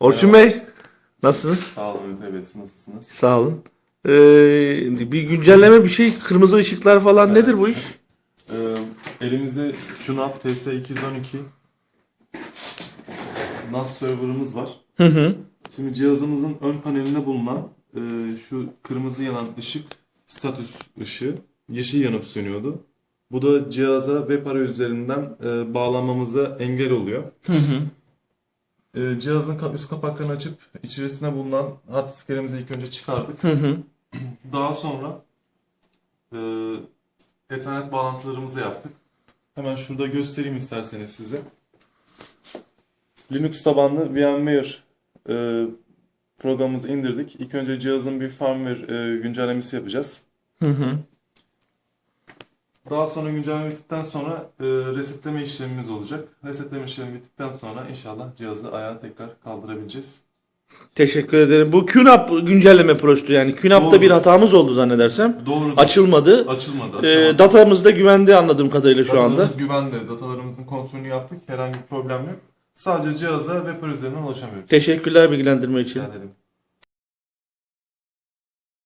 Orçun Bey, nasılsınız? Sağ olun Ümit Bey, siz nasılsınız? Sağ olun. Ee, bir güncelleme bir şey, kırmızı ışıklar falan Evet. nedir bu iş? Ee, elimizde QNAP TS212 NAS server'ımız var. Hı hı. Şimdi cihazımızın ön panelinde bulunan e, şu kırmızı yanan ışık status ışığı yeşil yanıp sönüyordu. Bu da cihaza web arayüzlerinden e, bağlanmamıza engel oluyor. Hı hı. E, cihazın üst kapaklarını açıp içerisinde bulunan hard disklerimizi ilk önce çıkardık. Hı hı. Daha sonra e, Ethernet bağlantılarımızı yaptık. Hemen şurada göstereyim isterseniz size. Linux tabanlı VMware e, programımızı indirdik. İlk önce cihazın bir firmware e, güncellemesi yapacağız. Hı hı. Daha sonra güncelleme bittikten sonra e, resetleme işlemimiz olacak. Resetleme işlemi bittikten sonra inşallah cihazı ayağa tekrar kaldırabileceğiz. Teşekkür ederim. Bu QNAP güncelleme projesu yani. QNAP'ta Doğru. bir hatamız oldu zannedersem. Doğru. Açılmadı. Açılmadı. Ee, datamız da güvende anladığım kadarıyla şu anda. Datalarımız güvende. Datalarımızın kontrolünü yaptık. Herhangi bir problem yok. Sadece cihaza web üzerinden ulaşamıyoruz. Teşekkürler bilgilendirme için. Rica ederim.